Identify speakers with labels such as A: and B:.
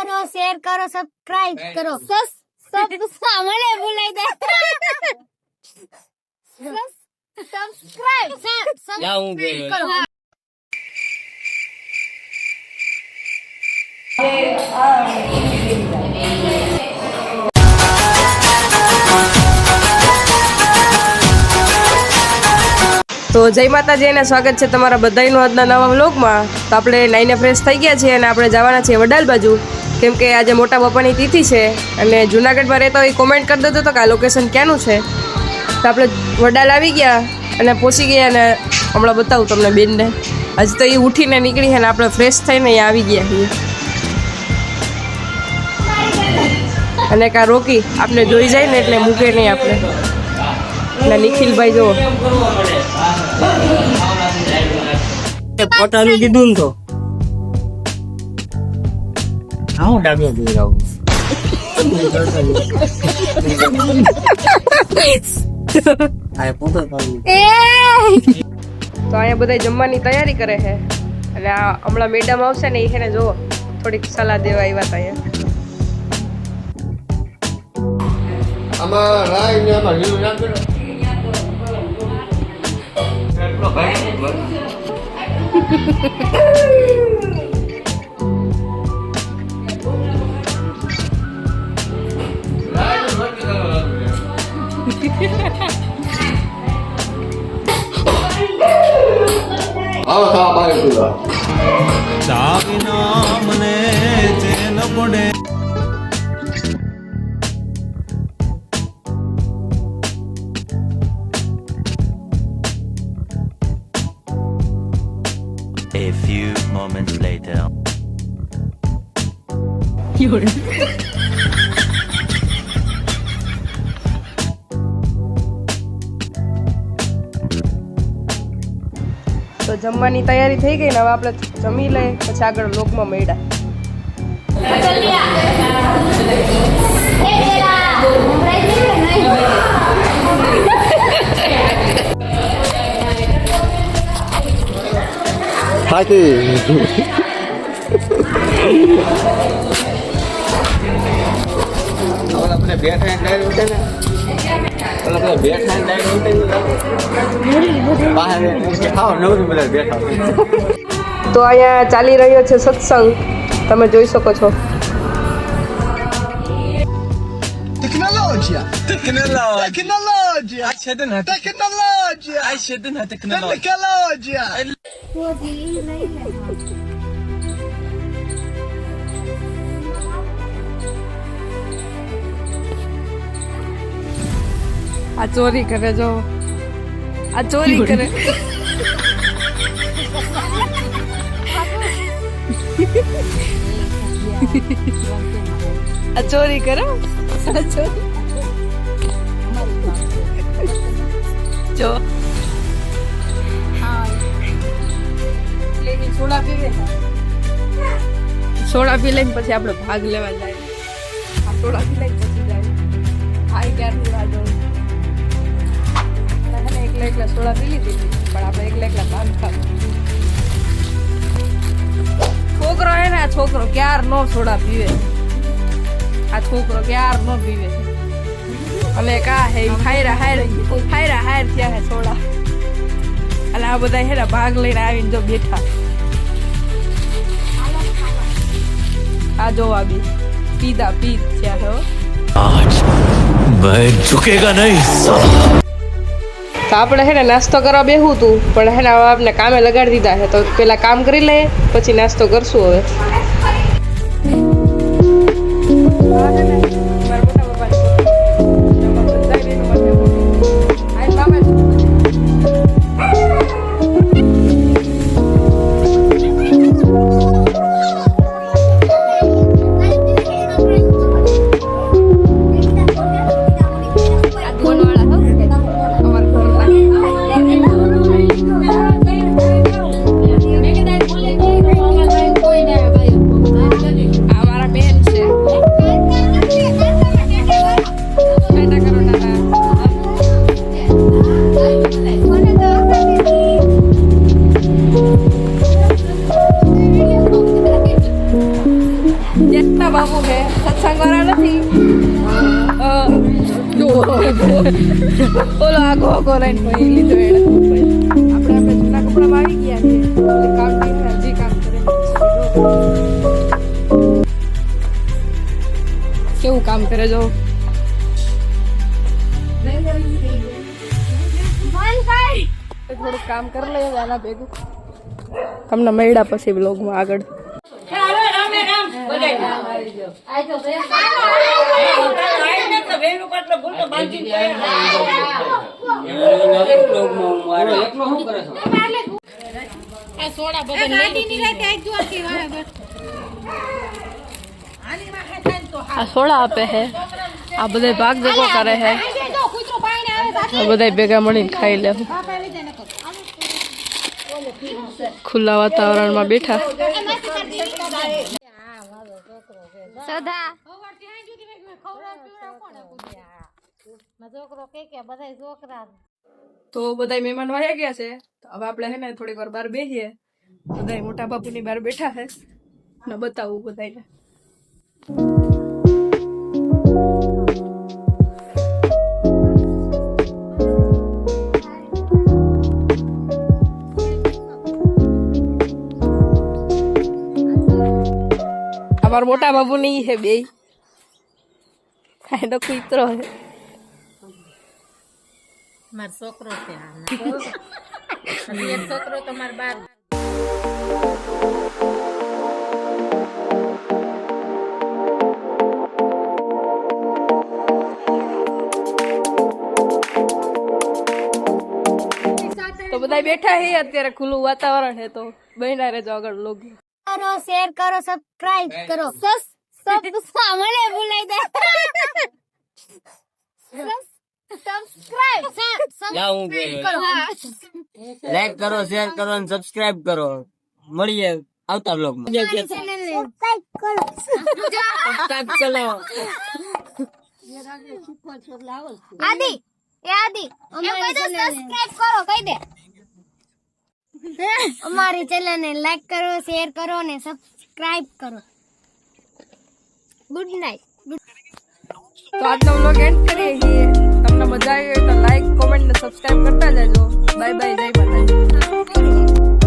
A: કરો શેર કરો સબસ્ક્રાઇબ કરો. સસ સબ સાંભળે ભૂલાઈ જાય. સબસ્ક્રાઇબ
B: હું ગયો.
C: તો જય માતાજી અને સ્વાગત છે તમારા બધાનું આજના નવા વ્લોગમાં. તો આપણે નાઈને ફ્રેશ થઈ ગયા છીએ અને આપણે જવાના છીએ વડાલ બાજુ. કેમ કે આજે મોટા બાપાની તિથિ છે અને જુનાગઢમાં રહેતા હોય કોમેન્ટ કરી દેતો હતો કે આ લોકેશન ક્યાંનું છે. તો આપણે વડાલ આવી ગયા અને પહોંચી ગયા અને હમણાં બતાવું તમને બેનને. હજી તો એ ઉઠીને નીકળી અને આપણે ફ્રેશ થઈને અહીંયા આવી ગયા છીએ. અને કા રોકી આપણે જોઈ જાય ને એટલે મૂકે નહીં આપણે. અને નિખિલભાઈ જુઓ.
B: કીધું ને તો. હું ડાબે જોઈ.
A: એ!
C: તો અહીંયા બધા જમવાની તૈયારી કરે છે. અને આ હમણાં મેડમ આવશે ને એ છે ને જો થોડીક સલાહ દેવા આવ્યા હતા અહીંયા.
D: આમાં રાય ને આમાં લીલું નાખો ને. ને છે. આવો ખાવા બાય તુલા
E: ચેન પડે
F: A few moments later.
C: તો જમવાની તૈયારી થઈ ગઈ ને હવે આપણે જમી લઈએ પછી આગળ લોકમાં મળ્યા
D: બેઠા
C: તો અહીંયા ચાલી રહ્યો છે સત્સંગ તમે જોઈ શકો છો
E: Tecnologia! Tecnologia! Tecnologia! Tecnologia! Tecnologia!
C: આ ચોરી કરે જો આ ચોરી કરે આ ચોરી કરે આ ચોરી જો સોડા પી લઈને પછી આપણે ભાગ લેવા જાય. આ સોડા પી લઈને પછી જાય. હાઈ ક્યારનું એકલા એકલા સોડા પી લીધી પણ આપણે એકલા એકલા ભાગ ખાધો. છોકરો હે ને આ છોકરો ક્યાર નો સોડા પીવે? આ છોકરો ક્યાર નો પીવે? અમે કા હે ફાયરા હાયર ફાયરા હાયર થયા હે સોડા. અને આ બધા હે ભાગ લઈને આવીને જો બેઠા. આ જો આ બી પીધા પીધ છે
F: આજ મેં ઝુકેગા નહીં.
C: તો આપણે હે ને નાસ્તો કરવા બેહું તું પણ હે ને આપને કામે લગાડી દીધા છે તો પેલા કામ કરી લઈએ પછી નાસ્તો કરશું હવે. ઓલો આગો આગો લઈને ભાઈ લીધો એને આપણે આપણે જૂના કપડામાં આવી ગયા છે કામ થાય, હજી કામ કરે કેવું કામ કરે જો? થોડું કામ કરી લઈએ આના ભેગું. તમને મળ્યા પછી બ્લોગમાં આગળ. આ સોડા આપે છે આ બધા ભાગ ભેગો કરે છે આ બધા ભેગા. મળીને ખાઈ લે ખુલ્લા વાતાવરણમાં બેઠા.
A: સદા. છોકરો કે કે બધા છોકરા
C: તો બધા મહેમાન વાયા ગયા છે. તો હવે આપણે હે ને થોડીક વાર બહાર બેસીએ બધા મોટા બાપુની બહાર બેઠા છે. ને બતાવું બધાને અમાર મોટા બાબુ ની છે બે કાંઈ તો કુતરો છે
G: મારો છોકરો છે આ છોકરો તો મારા બાર
C: તો બધા બેઠા છે અત્યારે ખુલ્લું વાતાવરણ છે તો બહેના રહેજો આગળ લોગ
A: કરો શેર કરો સબસ્ક્રાઇબ કરો સસ સબ સાંભળે ભૂલાઈ દે સબસ્ક્રાઇબ
B: જા હું બોલું. લાઈક કરો. શેર કરો અને સબસ્ક્રાઇબ કરો. મળીએ આવતા બ્લોગમાં
A: સબસ્ક્રાઇબ કરો.
B: સબસ્ક્રાઇબ કરો.
A: આદિ એ આદિ અમારી સબસ્ક્રાઇબ કરો કહી દે. અમારી ચેનલ ને લાઈક કરો શેર કરો ને સબસ્ક્રાઇબ કરો. ગુડ નાઇટ
C: તો આજનો વ્લોગ એન્ડ કરીએ છીએ. તમને મજા આવી હોય તો લાઈક કોમેન્ટ ને સબસ્ક્રાઈબ કરતા જજો. બાય બાય જય માતાજી.